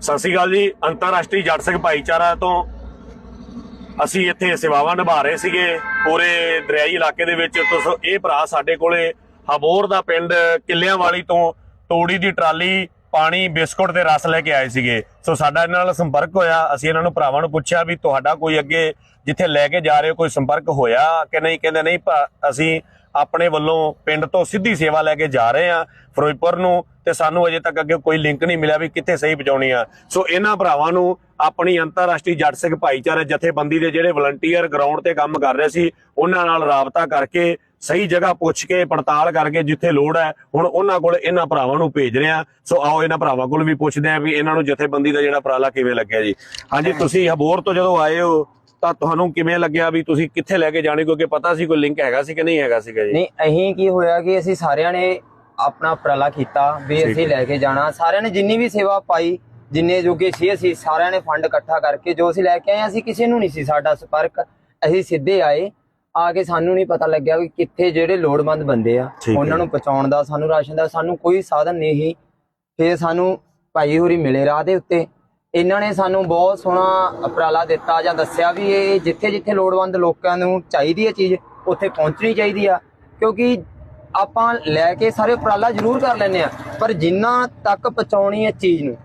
ਸਤਿ ਸ਼੍ਰੀ ਅਕਾਲ ਜੀ, ਅੰਤਰਰਾਸ਼ਟਰੀ ਜੱਟ ਸਿੰਘ ਭਾਈਚਾਰਾ ਤੋਂ ਅਸੀਂ ਇੱਥੇ ਸੇਵਾਵਾਂ ਨਿਭਾ ਰਹੇ ਸੀਗੇ। ਪੂਰੇ ਦਰਿਆਈ ਇਲਾਕੇ ਦੇ ਵਿੱਚ ਤੁਸ, ਇਹ ਭਰਾ ਸਾਡੇ ਕੋਲੇ ਹਬੋਰ ਦਾ ਪਿੰਡ ਕਿੱਲਿਆਂ ਵਾਲੀ ਤੋਂ ਤੋੜੀ ਦੀ ਟਰਾਲੀ, ਪਾਣੀ, ਬਿਸਕੁਟ ਤੇ ਰਸ ਲੈ ਕੇ ਆਏ ਸੀਗੇ। ਸੋ ਸਾਡਾ ਇਹਨਾਂ ਨਾਲ ਸੰਪਰਕ ਹੋਇਆ। ਅਸੀਂ ਇਹਨਾਂ ਨੂੰ ਭਰਾਵਾਂ ਨੂੰ ਪੁੱਛਿਆ ਵੀ ਤੁਹਾਡਾ ਕੋਈ ਅੱਗੇ ਜਿੱਥੇ ਲੈ ਕੇ ਜਾ ਰਹੇ ਹੋ, ਕੋਈ ਸੰਪਰਕ ਹੋਇਆ ਕਿ ਨਹੀਂ? ਕਹਿੰਦੇ ਨਹੀਂ ਅਸੀਂ ਆਪਣੇ ਵੱਲੋਂ ਪਿੰਡ ਤੋਂ ਸਿੱਧੀ ਸੇਵਾ ਲੈ ਕੇ ਜਾ ਰਹੇ ਆ ਫਿਰੋਜ਼ਪੁਰ ਨੂੰ ਤੇ ਸਾਨੂੰ ਅਜੇ ਤੱਕ ਅੱਗੇ ਕੋਈ ਲਿੰਕ ਨਹੀਂ ਮਿਲਿਆ ਵੀ ਕਿੱਥੇ ਸਹੀ ਪਹੁੰਚਾਉਣੀ ਆ। ਸੋ ਇਹਨਾਂ ਭਰਾਵਾਂ ਨੂੰ ਆਪਣੀ ਅੰਤਰਰਾਸ਼ਟਰੀ ਜੱਟ ਸਿੰਘ ਭਾਈਚਾਰੇ ਜਥੇਬੰਦੀ ਦੇ ਜਿਹੜੇ ਵਲੰਟੀਅਰ ਗਰਾਊਂਡ ਤੇ ਕੰਮ ਕਰ ਰਹੇ ਸੀ, ਉਹਨਾਂ ਨਾਲ ਰਾਬਤਾ ਕਰਕੇ, ਸਹੀ ਜਗ੍ਹਾ ਪੁੱਛ ਕੇ, ਪੜਤਾਲ ਕਰਕੇ ਜਿੱਥੇ ਲੋੜ ਹੈ, ਹੁਣ ਉਹਨਾਂ ਕੋਲ ਇਹਨਾਂ ਭਰਾਵਾਂ ਨੂੰ ਭੇਜ ਰਹੇ ਆ। ਸੋ ਆਓ ਇਹਨਾਂ ਭਰਾਵਾਂ ਕੋਲ ਵੀ ਪੁੱਛਦੇ ਆ ਵੀ ਇਹਨਾਂ ਨੂੰ ਜਥੇਬੰਦੀ ਦਾ ਜਿਹੜਾ ਉਪਰਾਲਾ ਕਿਵੇਂ ਲੱਗਿਆ ਜੀ। ਹਾਂਜੀ, ਤੁਸੀਂ ਹਬੋਰ ਤੋਂ ਜਦੋਂ ਆਏ ਹੋ, ਤਾਂ ਤੁਹਾਨੂੰ ਕਿਵੇਂ ਲੱਗਿਆ ਵੀ ਤੁਸੀਂ ਕਿੱਥੇ ਲੈ ਕੇ ਜਾਣੇ ਕਿਉਂਕਿ ਪਤਾ ਸੀ ਕੋਈ ਲਿੰਕ ਹੈਗਾ ਸੀ ਕਿ ਨਹੀਂ ਹੈਗਾ ਸੀਗਾ ਜੀ? ਨਹੀਂ, ਅਹੀਂ ਕੀ ਹੋਇਆ ਕਿ ਅਸੀਂ ਸਾਰਿਆਂ ਨੇ ਆਪਣਾ ਉਪਰਾਲਾ ਕੀਤਾ ਵੀ ਅਸੀਂ। ਲੈ ਕੇ ਜਾਣਾ। ਸਾਰਿਆਂ ਨੇ ਜਿੰਨੀ ਵੀ ਸੇਵਾ ਪਾਈ ਜਿੰਨੇ ਜੋਗੇ ਸੀ ਅਸੀਂ ਸਾਰਿਆਂ ਨੇ ਫੰਡ ਇਕੱਠਾ ਕਰਕੇ ਜੋ ਅਸੀਂ ਲੈ ਕੇ ਆਏ ਅਸੀਂ ਕਿਸੇ ਨੂੰ ਨਹੀਂ ਸੀ ਸਾਡਾ ਸੰਪਰਕ। ਅਸੀਂ ਸਿੱਧੇ ਆਏ। ਆ ਕੇ ਸਾਨੂੰ ਨਹੀਂ ਪਤਾ ਲੱਗਿਆ ਵੀ ਕਿੱਥੇ ਜਿਹੜੇ ਲੋੜਵੰਦ ਬੰਦੇ ਆ। ਉਹਨਾਂ ਨੂੰ ਪਹੁੰਚਾਉਣ ਦਾ ਸਾਨੂੰ ਰਾਸ਼ਨ ਦਾ ਸਾਨੂੰ ਕੋਈ ਸਾਧਨ ਨਹੀਂ ਸੀ। ਫਿਰ ਸਾਨੂੰ ਭਾਈ ਹੋਰੀ ਮਿਲੇ ਰਾਹ ਦੇ ਉੱਤੇ। ਇਹਨਾਂ ਨੇ ਸਾਨੂੰ ਬਹੁਤ ਸੋਹਣਾ ਉਪਰਾਲਾ ਦਿੱਤਾ ਜਾਂ ਦੱਸਿਆ ਵੀ ਇਹ ਜਿੱਥੇ ਜਿੱਥੇ ਲੋੜਵੰਦ ਲੋਕਾਂ ਨੂੰ ਚਾਹੀਦੀ ਹੈ ਚੀਜ਼ ਉੱਥੇ ਪਹੁੰਚਣੀ ਚਾਹੀਦੀ ਆ। ਕਿਉਂਕਿ ਆਪਾਂ ਲੈ ਕੇ ਸਾਰੇ ਉਪਰਾਲਾ ਜ਼ਰੂਰ ਕਰ ਲੈਨੇ ਆ ਪਰ ਜਿੰਨਾ ਤੱਕ ਪਹੁੰਚਾਉਣੀ ਹੈ ਚੀਜ਼ ਨੂੰ,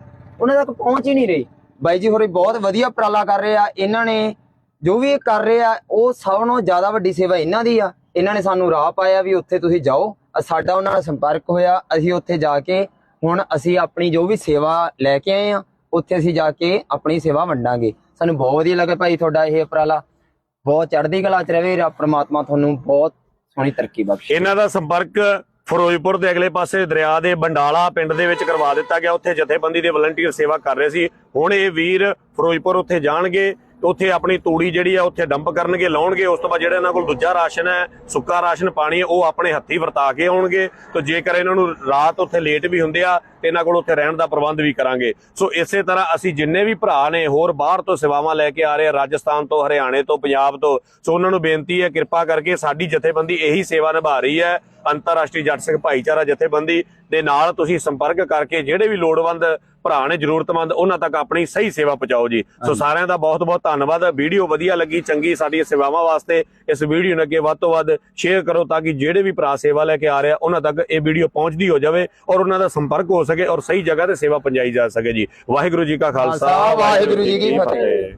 ਉਹਨਾਂ ਤੱਕ ਪਹੁੰਚ ਹੀ ਨਹੀਂ ਰਹੀ। ਬਾਈ ਜੀ ਹੋਰੇ ਬਹੁਤ ਵਧੀਆ ਉਪਰਾਲਾ ਕਰ ਰਹੇ ਆ, ਇਹਨਾਂ ਨੇ ਜੋ ਵੀ ਇਹ ਕਰ ਰਹੇ ਆ, ਉਹ ਸਭ ਨਾਲੋਂ ਜ਼ਿਆਦਾ ਵੱਡੀ ਸੇਵਾ ਇਹਨਾਂ ਦੀ ਆ। ਇਹਨਾਂ ਨੇ ਸਾਨੂੰ ਰਾਹ ਪਾਇਆ ਵੀ ਉੱਥੇ ਤੁਸੀਂ ਜਾਓ ਸਾਡਾ ਉਹਨਾਂ ਨਾਲ ਸੰਪਰਕ ਹੋਇਆ, ਅਸੀਂ ਉੱਥੇ ਜਾ ਕੇ ਹੁਣ ਅਸੀਂ ਆਪਣੀ ਜੋ ਵੀ ਸੇਵਾ ਲੈ ਕੇ ਆਏ ਆ, ਉੱਥੇ ਅਸੀਂ ਜਾ ਕੇ ਆਪਣੀ ਸੇਵਾ ਵੰਡਾਂਗੇ। ਸਾਨੂੰ ਬਹੁਤ ਵਧੀਆ ਲੱਗਾ ਭਾਈ ਤੁਹਾਡਾ ਇਹ ਉਪਰਾਲਾ। ਬਹੁਤ ਚੜ੍ਹਦੀ ਕਲਾ ਚ ਰਹੇ ਪਰਮਾਤਮਾ ਤੁਹਾਨੂੰ ਬਹੁਤ ਸੋਹਣੀ ਤਰੱਕੀ ਬਖਸ਼ੇ। ਇਹਨਾਂ ਦਾ ਸੰਪਰਕ ਫਿਰੋਜ਼ਪੁਰ ਦੇ ਅਗਲੇ ਪਾਸੇ ਦਰਿਆ ਦੇ ਬੰਡਾਲਾ ਪਿੰਡ ਦੇ ਵਿੱਚ ਕਰਵਾ ਦਿੱਤਾ ਗਿਆ। ਉੱਥੇ ਜਥੇਬੰਦੀ ਦੇ ਵਲੰਟੀਅਰ ਸੇਵਾ ਕਰ ਰਹੇ ਸੀ। ਹੁਣ ਇਹ ਵੀਰ ਫਿਰੋਜ਼ਪੁਰ ਉੱਥੇ ਜਾਣਗੇ। ਉੱਥੇ ਆਪਣੀ ਤੂੜੀ ਜਿਹੜੀ ਆ ਉੱਥੇ ਡੰਪ ਕਰਨਗੇ ਲਾਉਣਗੇ। ਉਸ ਤੋਂ ਬਾਅਦ ਜਿਹੜਾ ਇਹਨਾਂ ਕੋਲ ਦੂਜਾ ਰਾਸ਼ਨ ਹੈ ਸੁੱਕਾ ਰਾਸ਼ਨ ਪਾਣੀ ਹੈ, ਉਹ ਆਪਣੇ ਹੱਥੀ ਵਰਤਾ ਕੇ ਆਉਣਗੇ। ਤੇ ਜੇਕਰ ਇਹਨਾਂ ਨੂੰ ਰਾਤ ਉੱਥੇ ਲੇਟ ਵੀ ਹੁੰਦੇ ਆ ਤੇ ਇਹਨਾਂ ਕੋਲ ਉੱਥੇ ਰਹਿਣ ਦਾ ਪ੍ਰਬੰਧ ਵੀ ਕਰਾਂਗੇ। ਸੋ ਇਸੇ ਤਰ੍ਹਾਂ ਅਸੀਂ ਜਿੰਨੇ ਵੀ ਭਰਾ ਨੇ ਹੋਰ ਬਾਹਰ ਤੋਂ ਸੇਵਾਵਾਂ ਲੈ ਕੇ ਆ ਰਹੇ ਆ ਰਾਜਸਥਾਨ ਤੋਂ ਹਰਿਆਣੇ ਤੋਂ ਪੰਜਾਬ ਤੋਂ ਸੋ ਉਹਨਾਂ ਨੂੰ ਬੇਨਤੀ ਹੈ ਕਿਰਪਾ ਕਰਕੇ ਸਾਡੀ ਜਥੇਬੰਦੀ ਇਹੀ ਸੇਵਾ ਨਿਭਾ ਰਹੀ ਹੈ। ਅੰਤਰਰਾਸ਼ਟਰੀ ਜੱਟ ਸਿੰਘ ਭਾਈਚਾਰਾ ਜਥੇਬੰਦੀ ਦੇ ਨਾਲ ਤੁਸੀਂ ਸੰਪਰਕ ਕਰਕੇ ਜਿਹੜੇ ਵੀ ਲੋੜਵੰਦ ਭਰਾ ਨੇ ਜ਼ਰੂਰਤਮੰਦ ਉਹਨਾਂ ਤੱਕ ਆਪਣੀ ਸਹੀ ਸੇਵਾ ਪਹੁੰਚਾਓ ਜੀ। ਸੋ ਸਾਰਿਆਂ ਦਾ ਬਹੁਤ ਬਹੁਤ ਧੰਨਵਾਦ। ਵੀਡੀਓ ਵਧੀਆ ਲੱਗੀ ਚੰਗੀ ਸਾਡੀਆਂ ਸੇਵਾਵਾਂ ਵਾਸਤੇ। ਇਸ ਵੀਡੀਓ ਨੂੰ ਅੱਗੇ ਵੱਧ ਤੋਂ ਵੱਧ ਸ਼ੇਅਰ ਕਰੋ ਤਾਂ ਕਿ ਜਿਹੜੇ ਵੀ ਭਰਾ ਸੇਵਾ ਲੈ ਕੇ ਆ ਰਿਹਾ ਉਹਨਾਂ ਤੱਕ ਇਹ ਵੀਡੀਓ ਪਹੁੰਚਦੀ ਹੋ ਜਾਵੇ ਔਰ ਉਹਨਾਂ ਦਾ ਸੰਪਰਕ ਹੋ ਸਕੇ ਔਰ ਸਹੀ ਜਗ੍ਹਾ ਤੇ ਸੇਵਾ ਪਹੁੰਚਾਈ ਜਾ ਸਕੇ ਜੀ। ਵਾਹਿਗੁਰੂ ਜੀ ਕਾ ਖਾਲਸਾ ਵਾਹਿਗੁਰੂ ਜੀ ਕੀ ਫਤਿਹ।